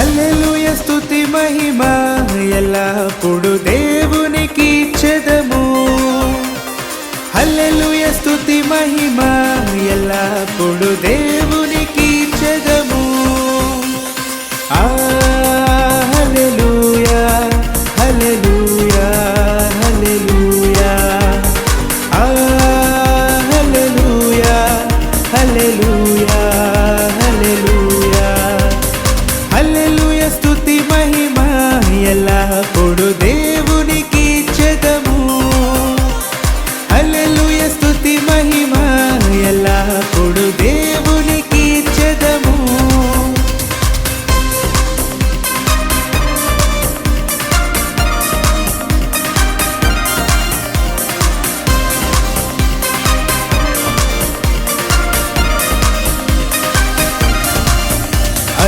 Hallelujah స్థుతి మహిమ ఎల్లప్పుడు దేవునికి ఇచ్చెదము. అల్లెలుయ స్థుతి మహిమ ఎల్లప్పుడు దేవునికి ఇచ్చెదము. ఆ హల్లెలూయా.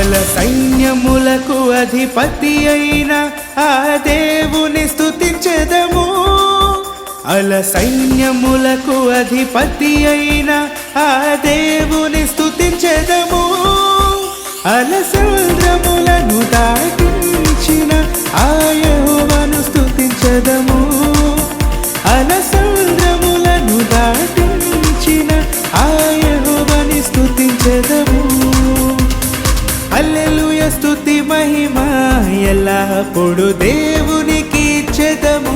అల సైన్యములకు అధిపతి అయిన ఆ దేవుని స్థుతించదము అల సైన్యములకు అధిపతి అయిన ఆ దేవుని స్థుతించదము అల ఎల్లప్పుడు దేవునికి ఇచ్చెదము.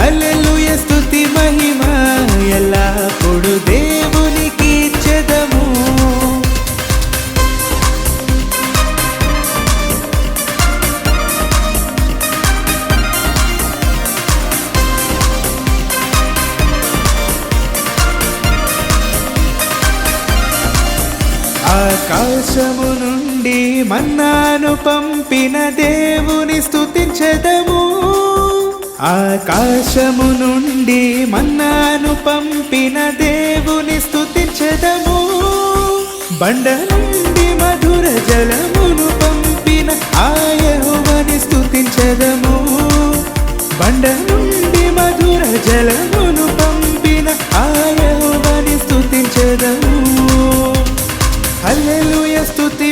హల్లెలూయ స్తుతి మహిమ ఎల్లప్పుడు దేవునికి చెదము ఆకాశము నుండి నుండి మన్నాను పంపిన దేవుని స్థుతించదము ఆకాశము నుండి మన్నాను పంపిన దేవుని స్థుతించదము బండ నుండి మధుర జలమును పంపిన ఆయహువని స్థుతించదము బండ నుండి మధుర జలమును పంపిన ఆయహువని స్థుతించదము